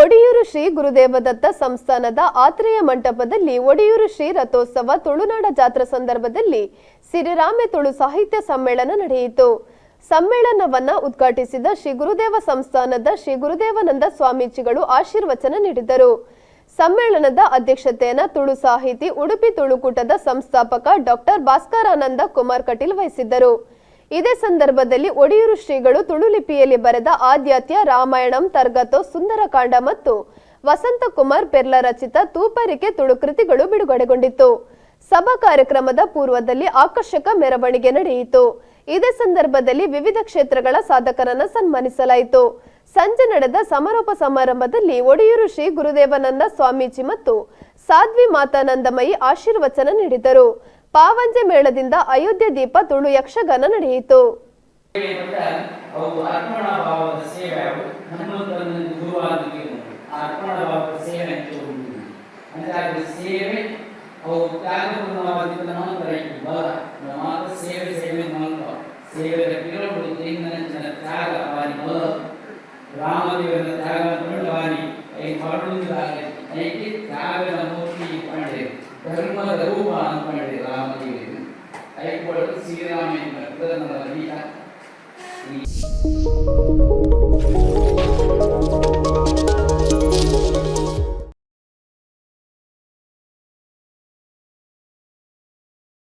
ಒಡಿಯೂರು ಶ್ರೀ ಗುರುದೇವದತ್ತ ಸಂಸ್ಥಾನದ ಆತ್ರೇಯ ಮಂಟಪದಲ್ಲಿ ಒಡಿಯೂರು ಶ್ರೀ ರಥೋತ್ಸವ ತುಳುನಾಡ ಜಾತ್ರಾ ಸಂದರ್ಭದಲ್ಲಿ ಸಿರಿರಾಮೆ ತುಳು ಸಾಹಿತ್ಯ ಸಮ್ಮೇಳನ ನಡೆಯಿತು. ಸಮ್ಮೇಳನವನ್ನ ಉದ್ಘಾಟಿಸಿದ ಶ್ರೀ ಗುರುದೇವ ಸಂಸ್ಥಾನದ ಶ್ರೀ ಗುರುದೇವಾನಂದ ಸ್ವಾಮೀಜಿಗಳು ಆಶೀರ್ವಚನ ನೀಡಿದರು. ಸಮ್ಮೇಳನದ ಅಧ್ಯಕ್ಷತೆಯನ್ನು ತುಳು ಸಾಹಿತಿ ಉಡುಪಿ ತುಳುಕೂಟದ ಸಂಸ್ಥಾಪಕ ಡಾಕ್ಟರ್ ಭಾಸ್ಕರಾನಂದ ಕುಮಾರ್ ಕಟೀಲ್ ವಹಿಸಿದ್ದರು. ಇದೇ ಸಂದರ್ಭದಲ್ಲಿ ಒಡಿಯೂರು ಶ್ರೀಗಳು ತುಳುಲಿಪಿಯಲ್ಲಿ ಬರೆದ ಆದ್ಯಾತ್ಯ, ರಾಮಾಯಣಂ, ತರ್ಗತೋ, ಸುಂದರಕಾಂಡ ಮತ್ತು ವಸಂತಕುಮಾರ್ ಪೆರ್ಲ ರಚಿತ ತೂಪರಿಕೆ ತುಳು ಕೃತಿಗಳು ಬಿಡುಗಡೆಗೊಂಡಿತ್ತು. ಸಭಾ ಕಾರ್ಯಕ್ರಮದ ಪೂರ್ವದಲ್ಲಿ ಆಕರ್ಷಕ ಮೆರವಣಿಗೆ ನಡೆಯಿತು. ಇದೇ ಸಂದರ್ಭದಲ್ಲಿ ವಿವಿಧ ಕ್ಷೇತ್ರಗಳ ಸಾಧಕರನ್ನು ಸನ್ಮಾನಿಸಲಾಯಿತು. ಸಂಜೆ ನಡೆದ ಸಮಾರೋಪ ಸಮಾರಂಭದಲ್ಲಿ ಒಡಿಯೂರು ಶ್ರೀ ಗುರುದೇವಾನಂದ ಸ್ವಾಮೀಜಿ ಮತ್ತು ಸಾಧ್ವಿ ಮಾತಾನಂದಮಯಿ ಆಶೀರ್ವಚನ ನೀಡಿದರು. ಪಾವಂಜೆ ಮೇಳದಿಂದ ಅಯೋಧ್ಯೆ ದೀಪ ತುಳು ಯಕ್ಷಗಾನ ನಡೆಯಿತು ಧರ್ಮದ വാങ്ങാൻ വേണ്ടി റാമതിയിലിരുന്ന് അപ്പോൾ ശ്രീരാമൻ പ്രകൃതം നൽകിയ